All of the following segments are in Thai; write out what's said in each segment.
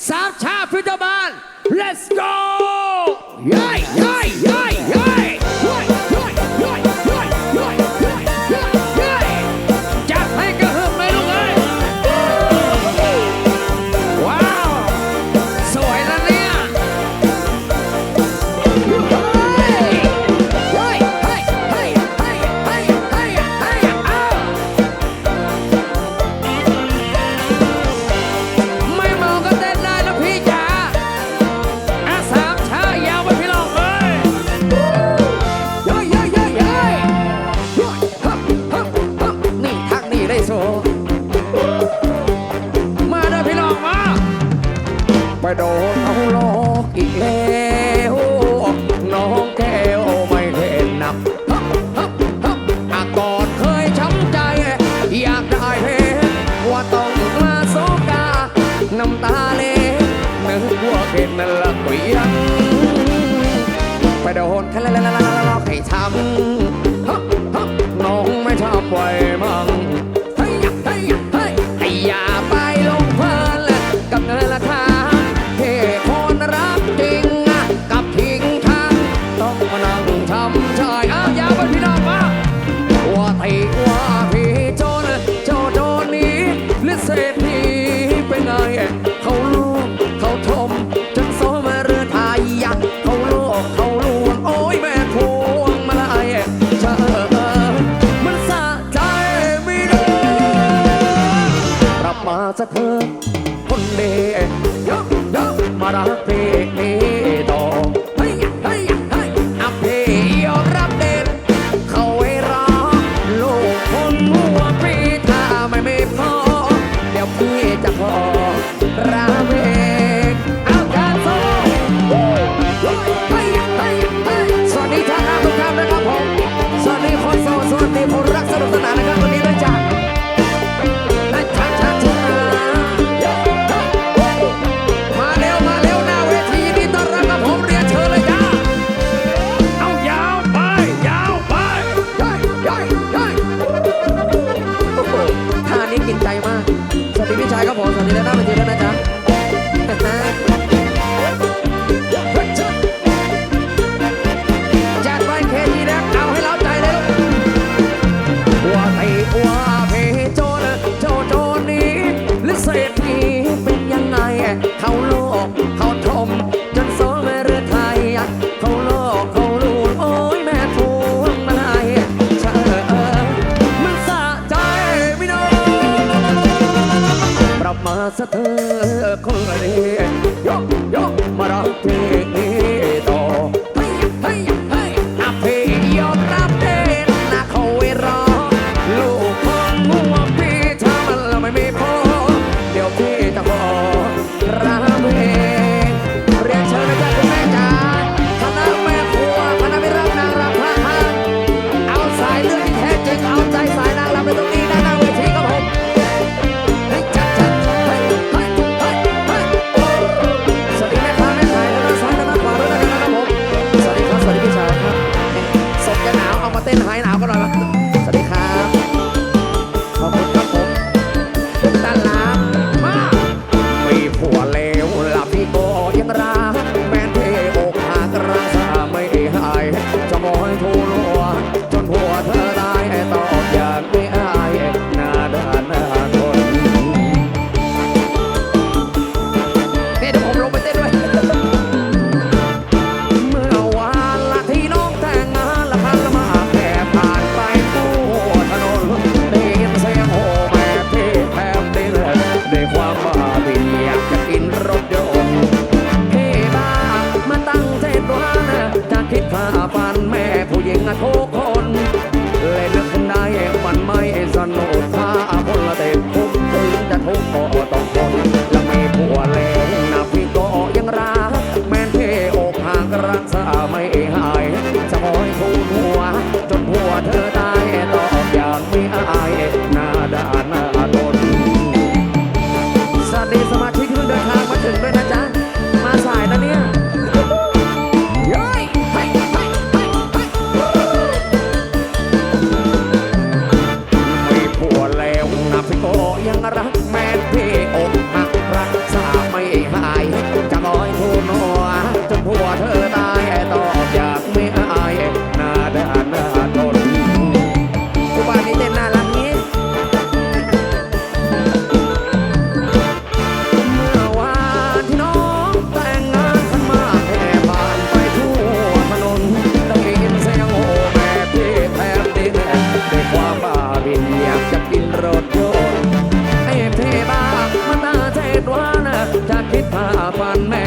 Sam Chaffee the. Let's go. mm. ベー up on me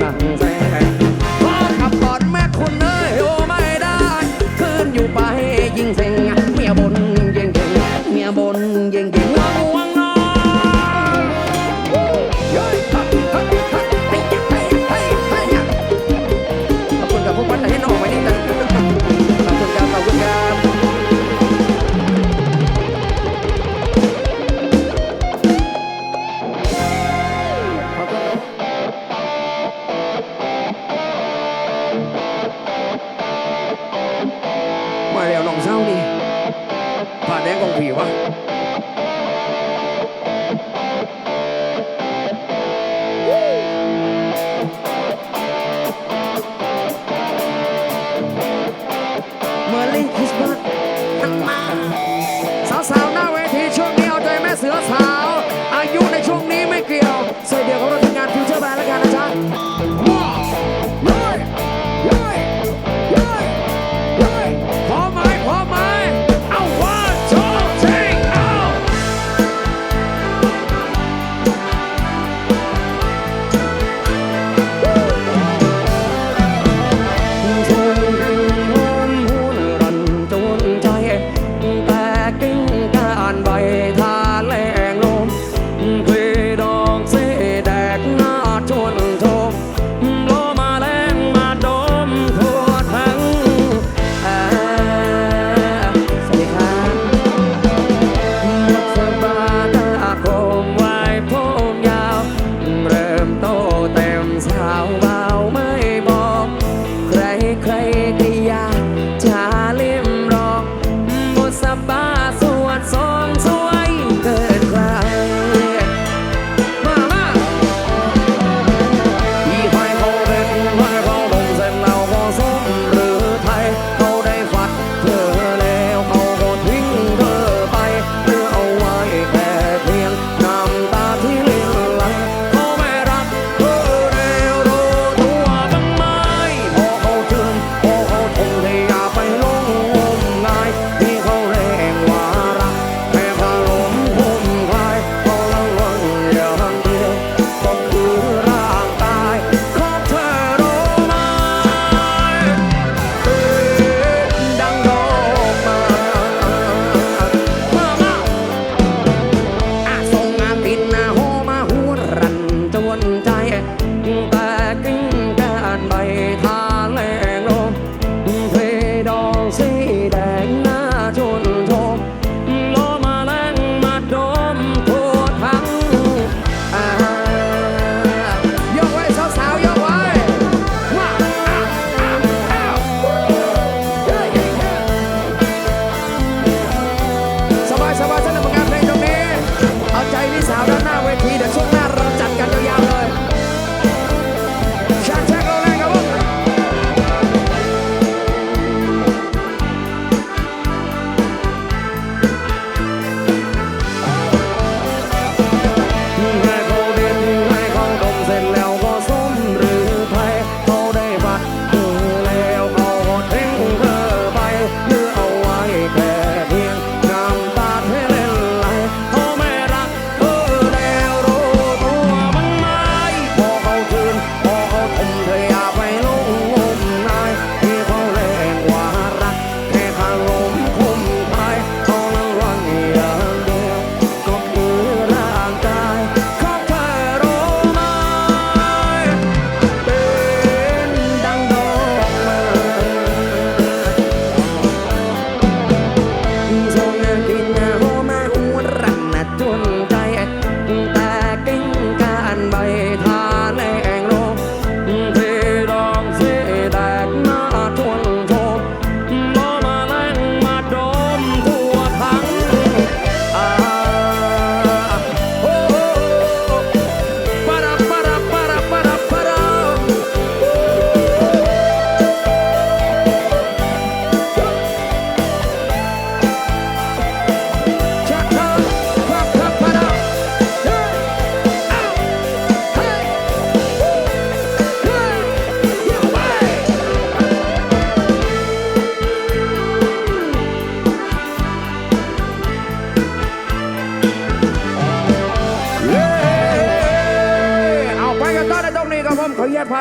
ได้ เมื่อลิ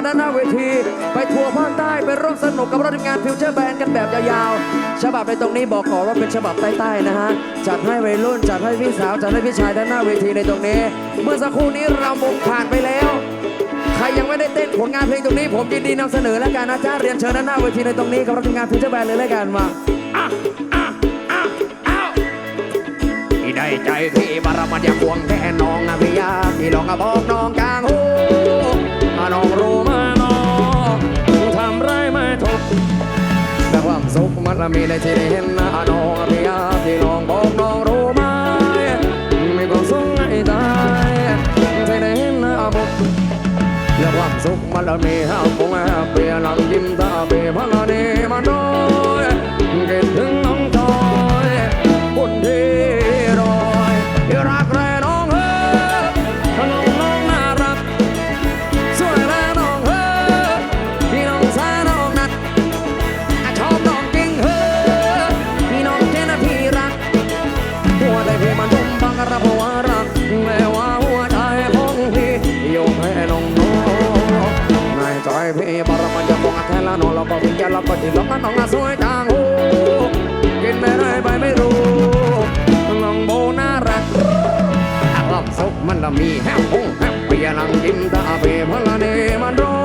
ด้านหน้าเวที ไปทัวร์ภาคใต้ไปร่วมสนุกกับรถงานฟิวเจอร์แบนด์กันแบบยาวๆ ฉบับในตรงนี้บอกขอว่าเป็นฉบับใต้ๆนะฮะ จัดให้วัยรุ่น จัดให้พี่สาว จัดให้พี่ชายด้านหน้าเวทีในตรงนี้ เมื่อสักครู่นี้เราวงผ่านไปแล้ว ใครยังไม่ได้เต้นผลงานเพลงตรงนี้ผมยินดีนำเสนอแล้วกันนะจ๊ะเรียนเชิญด้านหน้าเวทีในตรงนี้กับรถงานฟิวเจอร์แบนด์เลยแล้วกันมาอะอะอะอ้าวที่ได้ใจพี่บารมันอยากควงแค่น้องนะพี่ยาพี่ลองอะบอกน้องกลางหู น้องรู้ สุขมันละมีในที่ได้เห็นหน้าน้องพี่ยาพี่น้องบอกน้องรู้ไหมมีความสุขในใจที่ได้เห็นหน้ามุกและความสุขมันมีห้าคงแอบเปลี่ยนลังยิ้มตาเปรียพลังนี้มาด้วยเกิดถึงานอนเราก็วิญญาณเราก็จิตเราก็น้องน่ะสวยทางหูกินไม่ได้ไปไม่รู้น้องโบน่ารักความสุขมันละมีแฮปปี้แฮปปี้ลังยิ้มตาเปพละเนมันรู้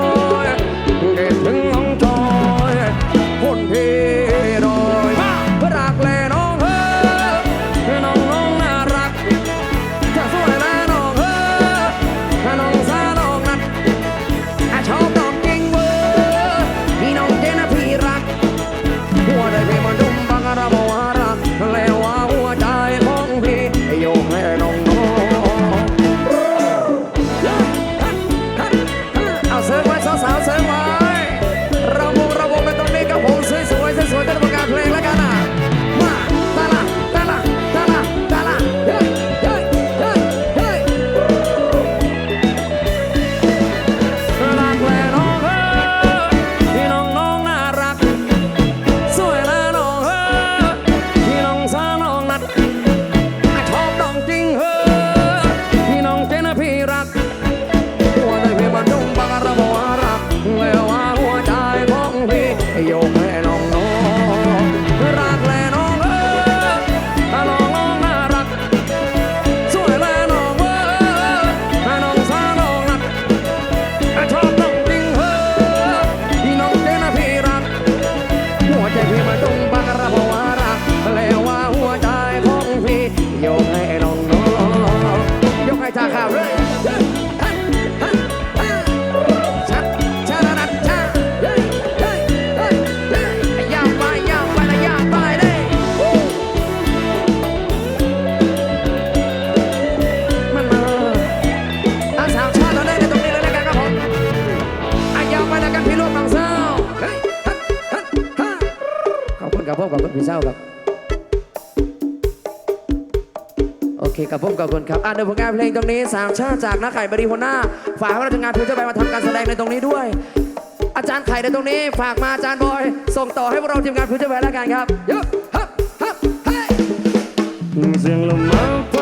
อบคุณครับพี่เศร้าครับ โอเคกับผมกับคนครับ อะเดี๋ยวผลงานเพลงตรงนี้สามชาติจากนักไข่บริหัวหน้า ฝากให้เราทำงานเพื่อจะไปมาทำการแสดงในตรงนี้ด้วย อาจารย์ไข่ในตรงนี้ ฝากมาอาจารย์บอย ส่งต่อให้พวกเราทีมงานเพื่อจะไปแล้วกันครับยกฮับฮับเฮ้ยเสียงลมมา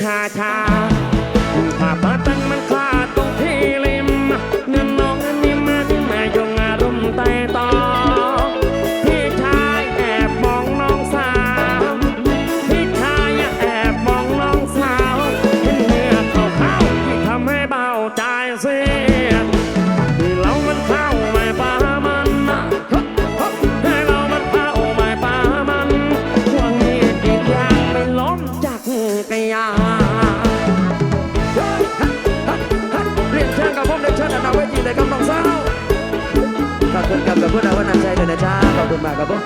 ชาชาากับพวกเราว่าน้ำใจเดินนะจ้าขอบคุณมากครับพวก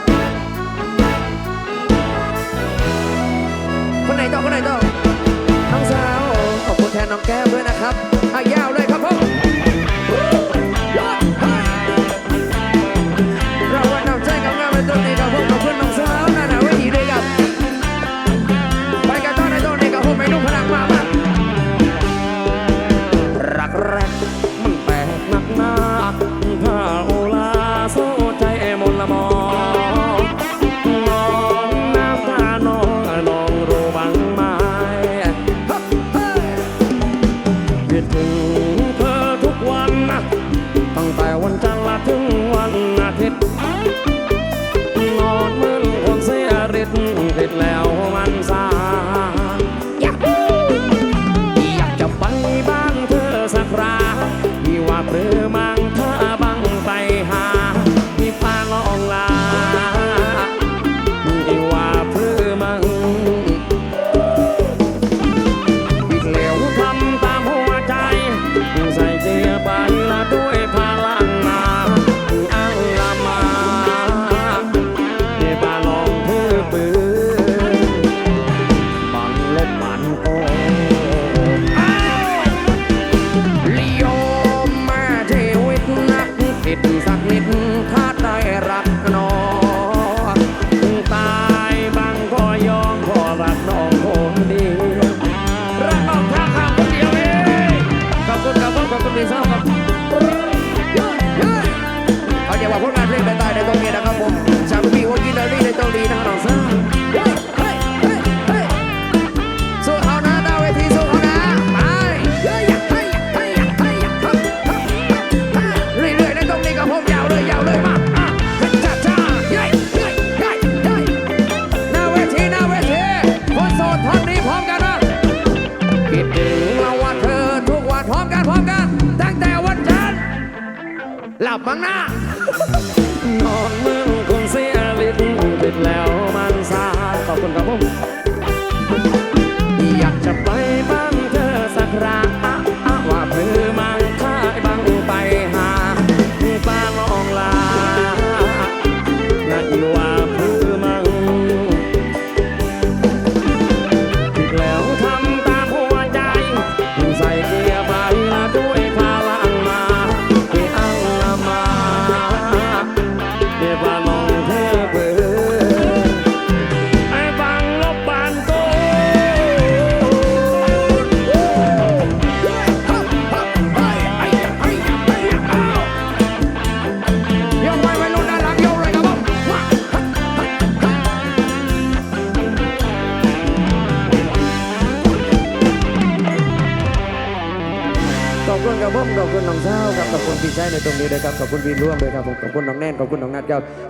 คนไหนต่อคนไหนต่อ หรือมังับขอบคุณวีร่วมเลยครับผมขอบคุณน้องแน่นขอบคุณน้องนัดครับ